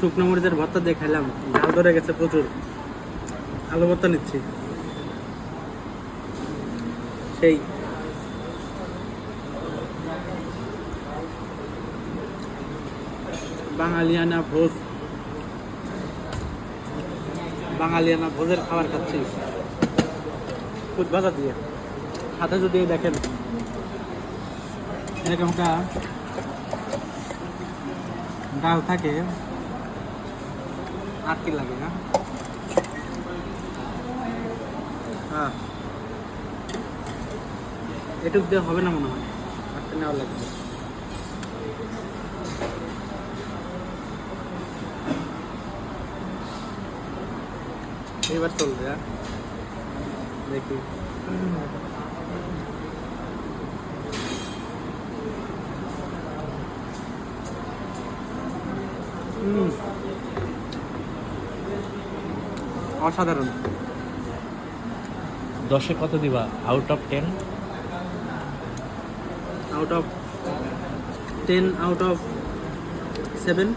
শুকনো মরিচের ভর্তা দিয়ে খাইলাম। ঝাল ধরে গেছে প্রচুর। আলু ভর্তা নিচ্ছি। সেই। বাঙালিয়ানা ভোজ। বাঙালিয়ানা ভোজের খাবার খাচ্ছি। খুদ ভাজা দিয়ে। হাতে যদি দেখেন। এরকম একটা ডাল থাকে। আর কি লাগে না হ্যাঁ। এটুক দিয়ে হবে না মনে হয়। আটটা নেওয়া লাগবে। এবার চলবে হ্যাঁ? দেখি। হুম। অসাধারণ। দশে কত দিবা? Out of ten out of ten out of seven